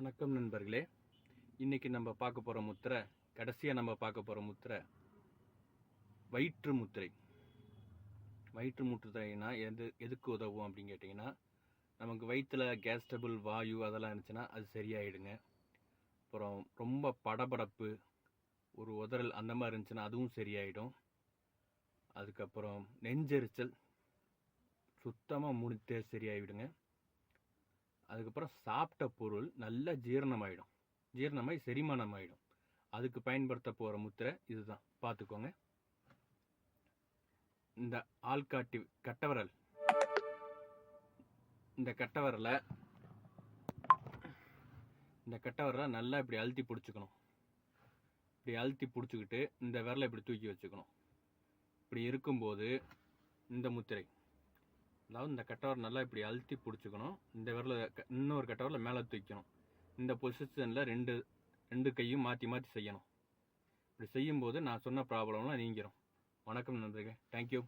வணக்கம் நண்பர்களே. இன்னைக்கு நம்ம பார்க்க போகிற முத்திரை கடைசியாக நம்ம பார்க்க போகிற முத்திரை வயிற்று முத்திரை. வயிற்று முத்திரைனா எது எதுக்கு உதவும் அப்படின்னு கேட்டிங்கன்னா நமக்கு வயிற்றில் கேஸ் டபுள் வாயு அதெல்லாம் இருந்துச்சுன்னா அது சரியாயிடுங்க. அப்புறம் ரொம்ப படபடப்பு ஒரு உதறல் அந்த மாதிரி இருந்துச்சுன்னா அதுவும் சரியாயிடும். அதுக்கப்புறம் நெஞ்செரிச்சல் சுத்தமாக முடித்தே சரியாகிவிடுங்க அதுக்கப்புறம் சாப்பிட்ட பொருள் நல்லா ஜீரணமாயிடும். ஜீரணமாகி செரிமானம் ஆகிடும் அதுக்கு பயன்படுத்த போகிற முத்திரை இதுதான். பார்த்துக்கோங்க இந்த ஆள்காட்டி கட்டவரல். இந்த கட்டவரலை இந்த கட்டவரலை நல்லா இப்படி அழுத்தி பிடிச்சிக்கணும். இப்படி அழுத்தி பிடிச்சிக்கிட்டு இந்த விரலை இப்படி தூக்கி வச்சுக்கணும். இப்படி இருக்கும்போது இந்த முத்திரை. அதாவது இந்த கட்டவர் நல்லா இப்படி அழுத்தி பிடிச்சிக்கணும். இந்த விரல க- இன்னொரு கட்டவரில் மேலே தூக்கணும். இந்த பொசிஷனில் ரெண்டு ரெண்டு கையும் மாற்றி மாற்றி செய்யணும். இப்படி செய்யும்போது நான் சொன்ன ப்ராப்ளம்லாம் நீங்கிடும் வணக்கம் நன்றிங்க தேங்க்யூ